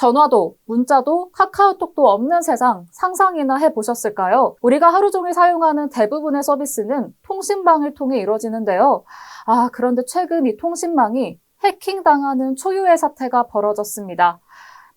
전화도, 문자도, 카카오톡도 없는 세상 상상이나 해보셨을까요? 우리가 하루 종일 사용하는 대부분의 서비스는 통신망을 통해 이루어지는데요. 아, 그런데 최근 이 통신망이 해킹당하는 초유의 사태가 벌어졌습니다.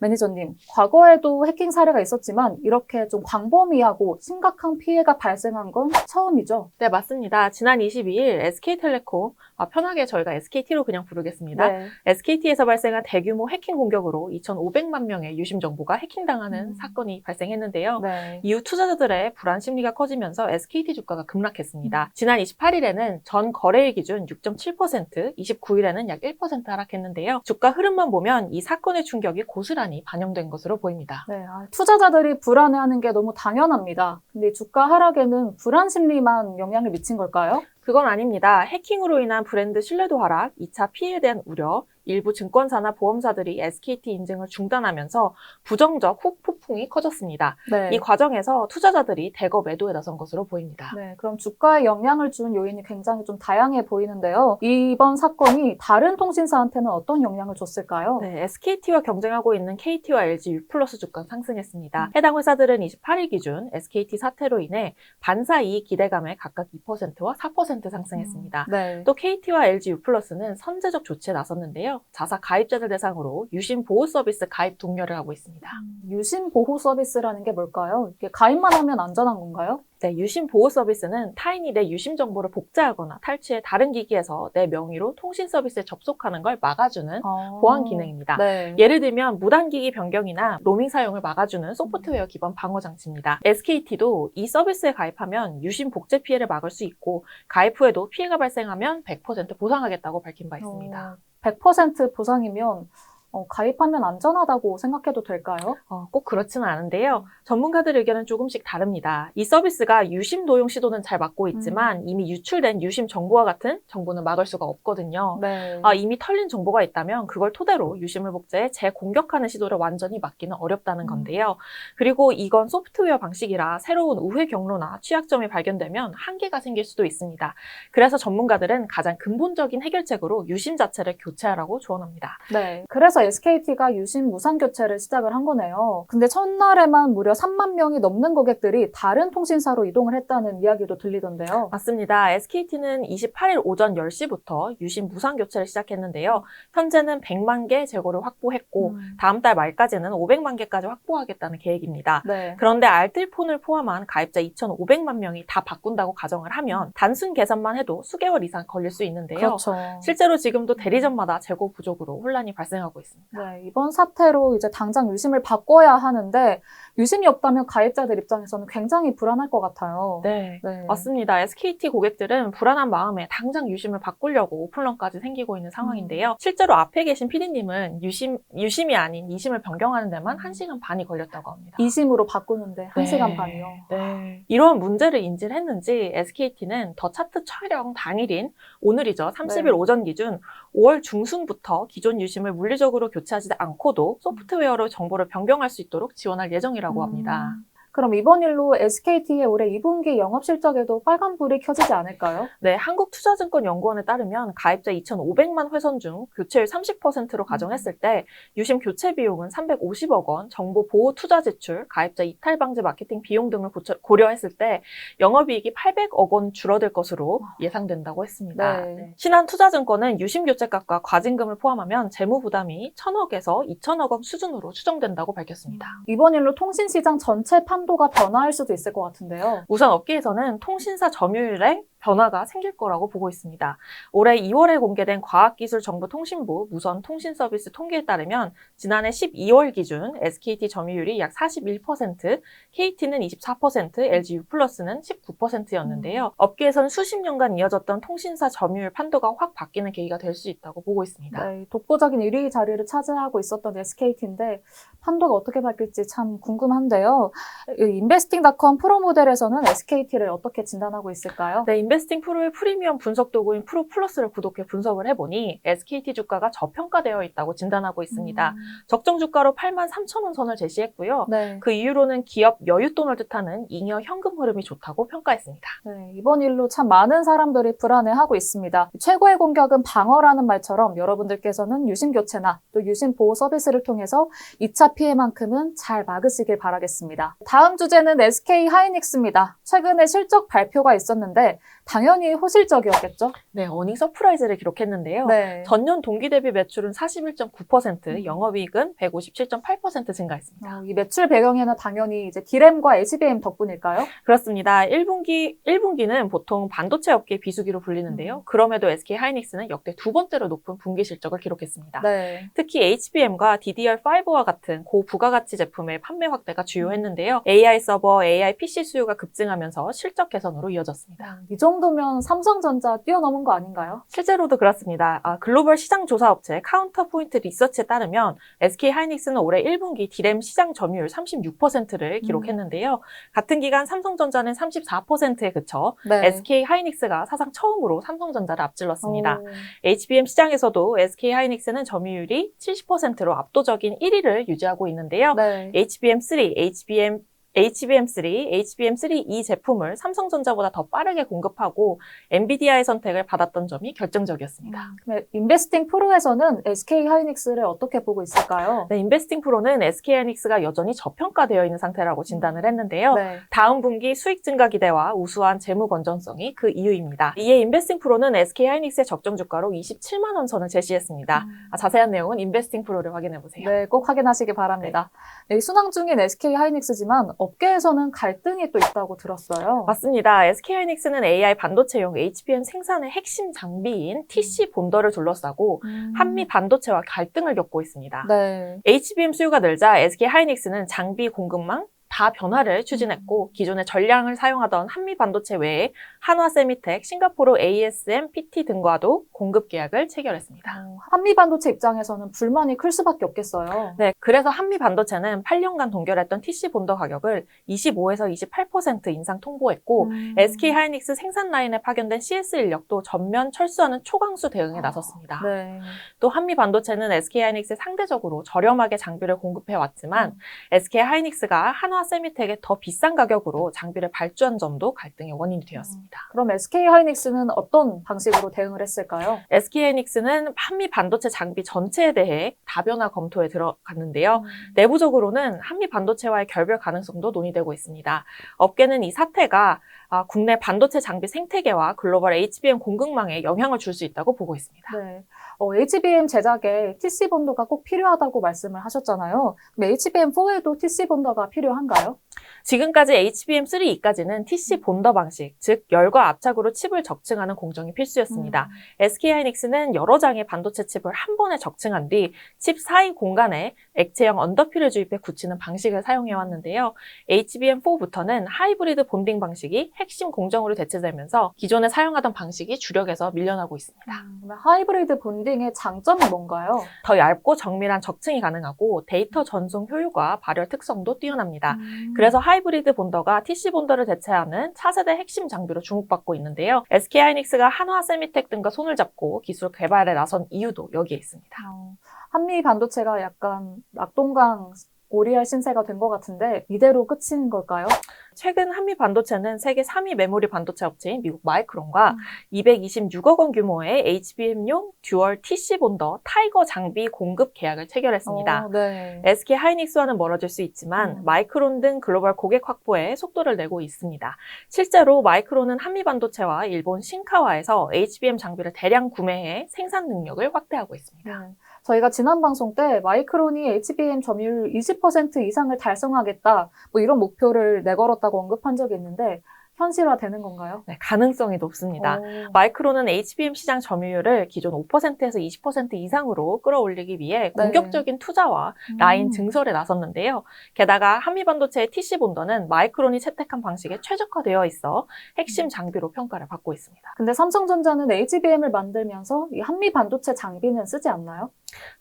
매니저님, 과거에도 해킹 사례가 있었지만 이렇게 좀 광범위하고 심각한 피해가 발생한 건 처음이죠. 네, 맞습니다. 지난 22일 SK텔레콤, 아, 편하게 저희가 SKT로 그냥 부르겠습니다. 네. SKT에서 발생한 대규모 해킹 공격으로 2,500만 명의 유심 정보가 해킹당하는 음. 사건이 발생했는데요. 네. 이후 투자자들의 불안 심리가 커지면서 SKT 주가가 급락했습니다. 지난 28일에는 전 거래일 기준 6.7%, 29일에는 약 1% 하락했는데요. 주가 흐름만 보면 이 사건의 충격이 고스란히 반영된 것으로 보입니다. 네, 아, 투자자들이 불안해하는 게 너무 당연합니다. 근데 이 주가 하락에는 불안 심리만 영향을 미친 걸까요? 그건 아닙니다. 해킹으로 인한 브랜드 신뢰도 하락, 2차 피해에 대한 우려, 일부 증권사나 보험사들이 SKT 인증을 중단하면서 부정적 후폭풍이 커졌습니다. 네. 이 과정에서 투자자들이 대거 매도에 나선 것으로 보입니다. 네, 그럼 주가에 영향을 준 요인이 굉장히 좀 다양해 보이는데요. 이번 사건이 다른 통신사한테는 어떤 영향을 줬을까요? 네, SKT와 경쟁하고 있는 KT와 LG U+ 주가 상승했습니다. 해당 회사들은 28일 기준 SKT 사태로 인해 반사 이익 기대감에 각각 2%와 4% 상승했습니다. 네. 또 KT와 LG U+는 선제적 조치에 나섰는데요. 자사 가입자들 대상으로 유심 보호 서비스 가입 독려를 하고 있습니다. 유심 보호 서비스라는 게 뭘까요? 이게 가입만 하면 안전한 건가요? 네, 유심 보호 서비스는 타인이 내 유심 정보를 복제하거나 탈취해 다른 기기에서 내 명의로 통신 서비스에 접속하는 걸 막아주는 아. 보안 기능입니다. 네. 예를 들면 무단기기 변경이나 로밍 사용을 막아주는 소프트웨어 기반 방어 장치입니다. SKT도 이 서비스에 가입하면 유심 복제 피해를 막을 수 있고 가입 후에도 피해가 발생하면 100% 보상하겠다고 밝힌 바 있습니다. 어, 100% 보상이면 어, 가입하면 안전하다고 생각해도 될까요? 어, 꼭 그렇지는 않은데요. 전문가들 의견은 조금씩 다릅니다. 이 서비스가 유심 도용 시도는 잘 막고 있지만 이미 유출된 유심 정보와 같은 정보는 막을 수가 없거든요. 네. 아, 이미 털린 정보가 있다면 그걸 토대로 유심을 복제해 재공격하는 시도를 완전히 막기는 어렵다는 음. 건데요. 그리고 이건 소프트웨어 방식이라 새로운 우회 경로나 취약점이 발견되면 한계가 생길 수도 있습니다. 그래서 전문가들은 가장 근본적인 해결책으로 유심 자체를 교체하라고 조언합니다. 네. 그래서 SKT가 유심 무상 교체를 시작을 한 거네요. 근데 첫날에만 무려 3만 명이 넘는 고객들이 다른 통신사로 이동을 했다는 이야기도 들리던데요. 맞습니다. SKT는 28일 오전 10시부터 유심 무상 교체를 시작했는데요. 현재는 100만 개 재고를 확보했고 음. 다음 달 말까지는 500만 개까지 확보하겠다는 계획입니다. 네. 그런데 알뜰폰을 포함한 가입자 2,500만 명이 다 바꾼다고 가정을 하면 단순 계산만 해도 수개월 이상 걸릴 수 있는데요. 그렇죠. 실제로 지금도 대리점마다 재고 부족으로 혼란이 발생하고 있습니다. 네, 이번 사태로 이제 당장 유심을 바꿔야 하는데 유심이 없다면 가입자들 입장에서는 굉장히 불안할 것 같아요. 네. 네. 맞습니다. SKT 고객들은 불안한 마음에 당장 유심을 바꾸려고 오픈런까지 생기고 있는 상황인데요. 실제로 앞에 계신 PD님은 유심, 유심이 아닌 이심을 변경하는 데만 1시간 반이 걸렸다고 합니다. 이심으로 바꾸는데 한시간 네. 반이요. 네. 이런 문제를 인지를 했는지 SKT는 더 차트 촬영 당일인 오늘이죠. 30일 네. 오전 기준 5월 중순부터 기존 유심을 물리적으로 교체하지 않고도 소프트웨어로 정보를 변경할 수 있도록 지원할 예정이라고 합니다. 음, 그럼 이번 일로 SKT의 올해 2분기 영업 실적에도 빨간불이 켜지지 않을까요? 네, 한국투자증권연구원에 따르면 가입자 2,500만 회선 중 교체율 30%로 가정했을 때 유심 교체 비용은 350억 원, 정보 보호 투자 지출, 가입자 이탈 방지 마케팅 비용 등을 고쳐- 고려했을 때 영업이익이 800억 원 줄어들 것으로 예상된다고 했습니다. 네. 네. 신한투자증권은 유심 교체값과 과징금을 포함하면 재무 부담이 1,000억에서 2,000억 원 수준으로 추정된다고 밝혔습니다. 이번 일로 통신시장 전체 판 도가 변화할 수도 있을 것 같은데요. 우선 업계에서는 통신사 점유율에 변화가 생길 거라고 보고 있습니다. 올해 2월에 공개된 과학기술정보통신부 무선 통신서비스 통계에 따르면 지난해 12월 기준 SKT 점유율이 약 41%, KT는 24%, LG U+는 19%였는데요. 업계에서는 수십 년간 이어졌던 통신사 점유율 판도가 확 바뀌는 계기가 될 수 있다고 보고 있습니다. 네, 독보적인 1위 자리를 차지하고 있었던 SKT인데 판도가 어떻게 바뀔지 참 궁금한데요. 이 인베스팅닷컴 프로 모델에서는 SKT를 어떻게 진단하고 있을까요? 네, 인베스팅 프로의 프리미엄 분석 도구인 프로 플러스를 구독해 분석을 해보니 SKT 주가가 저평가되어 있다고 진단하고 있습니다. 음, 적정 주가로 8만 3천 원 선을 제시했고요. 네. 그 이유로는 기업 여윳돈을 뜻하는 잉여 현금 흐름이 좋다고 평가했습니다. 네, 이번 일로 참 많은 사람들이 불안해하고 있습니다. 최고의 공격은 방어라는 말처럼 여러분들께서는 유심 교체나 또 유심 보호 서비스를 통해서 2차 피해만큼은 잘 막으시길 바라겠습니다. 다음 주제는 SK 하이닉스입니다. 최근에 실적 발표가 있었는데 당연히 호실적이었겠죠? 네, 어닝 서프라이즈를 기록했는데요. 네. 전년 동기 대비 매출은 41.9%, 음. 영업이익은 157.8% 증가했습니다. 어, 이 매출 배경에는 당연히 이제 디램과 HBM 덕분일까요? 그렇습니다. 1분기, 1분기는 보통 반도체 업계 비수기로 불리는데요. 음. 그럼에도 SK 하이닉스는 역대 두 번째로 높은 분기 실적을 기록했습니다. 네. 특히 HBM과 DDR5와 같은 고부가가치 제품의 판매 확대가 주요했는데요. AI 서버, AI PC 수요가 급증하면서 실적 개선으로 이어졌습니다. 이정 도면 삼성전자 뛰어넘은 거 아닌가요? 실제로도 그렇습니다. 아, 글로벌 시장 조사 업체 카운터포인트 리서치에 따르면 SK 하이닉스는 올해 1분기 디램 시장 점유율 36%를 기록했는데요. 같은 기간 삼성전자는 34%에 그쳐 네. SK 하이닉스가 사상 처음으로 삼성전자를 앞질렀습니다. 오. HBM 시장에서도 SK 하이닉스는 점유율이 70%로 압도적인 1위를 유지하고 있는데요. 네. HBM3, HBM HBM3, HBM3E E 제품을 삼성전자보다 더 빠르게 공급하고 엔비디아의 선택을 받았던 점이 결정적이었습니다. 그럼 인베스팅 프로에서는 SK 하이닉스를 어떻게 보고 있을까요? 네, 인베스팅 프로는 SK 하이닉스가 여전히 저평가되어 있는 상태라고 진단을 했는데요. 네. 다음 분기 수익 증가 기대와 우수한 재무 건전성이 그 이유입니다. 이에 인베스팅 프로는 SK 하이닉스의 적정 주가로 27만 원 선을 제시했습니다. 아, 자세한 내용은 인베스팅 프로를 확인해 보세요. 네, 꼭 확인하시기 바랍니다. 네, 순항 중인 SK 하이닉스지만 업계에서는 갈등이 또 있다고 들었어요. 맞습니다. SK 하이닉스는 AI 반도체용 HBM 생산의 핵심 장비인 TC 본더를 둘러싸고 음. 한미 반도체와 갈등을 겪고 있습니다. 네. HBM 수요가 늘자 SK 하이닉스는 장비 공급망 다 변화를 추진했고 기존의 전량을 사용하던 한미 반도체 외에 한화 세미텍, 싱가포르 ASM, PT 등과도 공급 계약을 체결했습니다. 어, 한미 반도체 입장에서는 불만이 클 수밖에 없겠어요. 네, 그래서 한미 반도체는 8년간 동결했던 TC 본더 가격을 25에서 28% 인상 통보했고 음. SK 하이닉스 생산 라인에 파견된 CS 인력도 전면 철수하는 초강수 대응에 아, 나섰습니다. 네. 또 한미 반도체는 SK 하이닉스에 상대적으로 저렴하게 장비를 공급해 왔지만 음. SK 하이닉스가 한화 세미텍에 더 비싼 가격으로 장비를 발주한 점도 갈등의 원인이 되었습니다. 그럼 SK 하이닉스는 어떤 방식으로 대응을 했을까요? SK 하이닉스는 한미 반도체 장비 전체에 대해 다변화 검토에 들어갔는데요. 음. 내부적으로는 한미 반도체와의 결별 가능성도 논의되고 있습니다. 업계는 이 사태가 아, 국내 반도체 장비 생태계와 글로벌 HBM 공급망에 영향을 줄 수 있다고 보고 있습니다. 네. 어, HBM 제작에 TC 본더가 꼭 필요하다고 말씀을 하셨잖아요. 그럼 HBM4에도 TC 본더가 필요한가요? 지금까지 HBM3E까지는 TC 본더 방식, 즉 열과 압착으로 칩을 적층하는 공정이 필수였습니다. 음. SK 하이닉스는 여러 장의 반도체 칩을 한 번에 적층한 뒤 칩 사이 공간에 액체형 언더필을 주입해 굳히는 방식을 사용해 왔는데요. HBM4부터는 하이브리드 본딩 방식이 핵심 공정으로 대체되면서 기존에 사용하던 방식이 주력에서 밀려나고 있습니다. 음, 하이브리드 본딩의 장점이 뭔가요? 더 얇고 정밀한 적층이 가능하고 데이터 전송 효율과 발열 특성도 뛰어납니다. 음. 그래서 하이브리드 본더가 TC 본더를 대체하는 차세대 핵심 장비로 주목받고 있는데요. SK 하이닉스가 한화 세미텍 등과 손을 잡고 기술 개발에 나선 이유도 여기에 있습니다. 어, 한미 반도체가 약간 낙동강 오리알 신세가 된 것 같은데 이대로 끝인 걸까요? 최근 한미 반도체는 세계 3위 메모리 반도체 업체인 미국 마이크론과 음. 226억 원 규모의 HBM용 듀얼 TC 본더 타이거 장비 공급 계약을 체결했습니다. 어, 네. SK 하이닉스와는 멀어질 수 있지만 음. 마이크론 등 글로벌 고객 확보에 속도를 내고 있습니다. 실제로 마이크론은 한미 반도체와 일본 신카와에서 HBM 장비를 대량 구매해 생산 능력을 확대하고 있습니다. 네. 저희가 지난 방송 때 마이크론이 HBM 점유율 20% 이상을 달성하겠다 뭐 이런 목표를 내걸었다고 언급한 적이 있는데 현실화되는 건가요? 네, 가능성이 높습니다. 오. 마이크론은 HBM 시장 점유율을 기존 5%에서 20% 이상으로 끌어올리기 위해 네. 공격적인 투자와 라인 음. 증설에 나섰는데요. 게다가 한미반도체의 TC 본더는 마이크론이 채택한 방식에 최적화되어 있어 핵심 장비로 평가를 받고 있습니다. 근데 삼성전자는 HBM을 만들면서 이 한미 반도체 장비는 쓰지 않나요?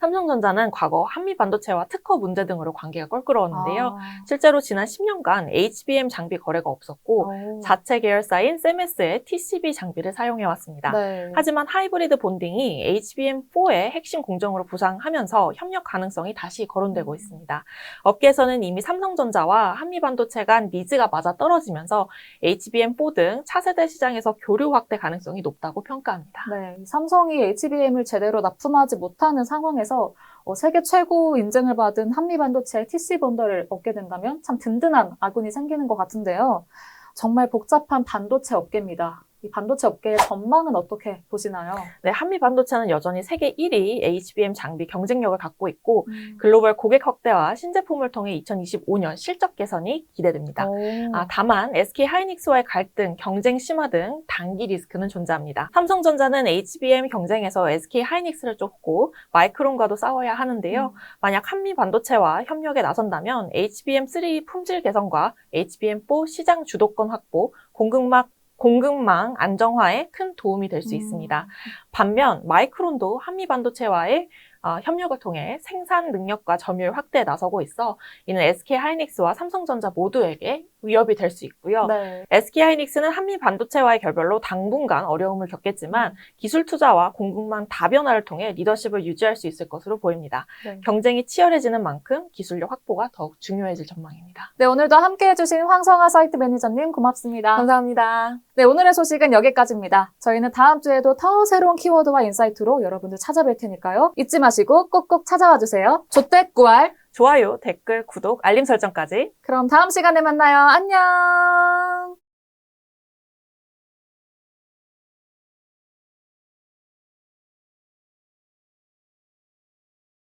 삼성전자는 과거 한미 반도체와 특허 문제 등으로 관계가 껄끄러웠는데요. 아. 실제로 지난 10년간 HBM 장비 거래가 없었고 오. 자체 계열사인 세메스의 TCB 장비를 사용해 왔습니다. 네. 하지만 하이브리드 본딩이 HBM4의 핵심 공정으로 부상하면서 협력 가능성이 다시 거론되고 음. 있습니다. 업계에서는 이미 삼성전자와 한미 반도체 간 니즈가 맞아 떨어지면서 HBM4 등 차세대 시장에서 교류 확대 가능성이 높다고 평가합니다. 네, 이 삼성이 HBM을 제대로 납품하지 못하는 상황 에서 어, 세계 최고 인증을 받은 한미반도체 TC 본더를 얻게 된다면 참 든든한 아군이 생기는 것 같은데요. 정말 복잡한 반도체 업계입니다. 이 반도체 업계의 전망은 어떻게 보시나요? 네, 한미 반도체는 여전히 세계 1위 HBM 장비 경쟁력을 갖고 있고 음. 글로벌 고객 확대와 신제품을 통해 2025년 실적 개선이 기대됩니다. 오. 아, 다만 SK 하이닉스와의 갈등, 경쟁 심화 등 단기 리스크는 존재합니다. 삼성전자는 HBM 경쟁에서 SK 하이닉스를 쫓고 마이크론과도 싸워야 하는데요. 음. 만약 한미 반도체와 협력에 나선다면 HBM3 품질 개선과 HBM4 시장 주도권 확보, 공급망 공급망 안정화에 큰 도움이 될수 음. 있습니다. 반면 마이크론도 한미 반도체와의 어, 협력을 통해 생산 능력과 점유율 확대에 나서고 있어 이는 SK 하이닉스와 삼성전자 모두에게 위협이 될 수 있고요. 네. SK 하이닉스는 한미 반도체와의 결별로 당분간 어려움을 겪겠지만 기술 투자와 공급망 다변화를 통해 리더십을 유지할 수 있을 것으로 보입니다. 네. 경쟁이 치열해지는 만큼 기술력 확보가 더욱 중요해질 전망입니다. 네, 오늘도 함께 해주신 황성아 사이트 매니저님 고맙습니다. 감사합니다. 네, 오늘의 소식은 여기까지입니다. 저희는 다음 주에도 더 새로운 키워드와 인사이트로 여러분들 찾아뵐 테니까요. 잊지 마시고 꼭꼭 찾아와 주세요. 조떼꾸알. 좋아요, 댓글, 구독, 알림 설정까지 그럼 다음 시간에 만나요. 안녕.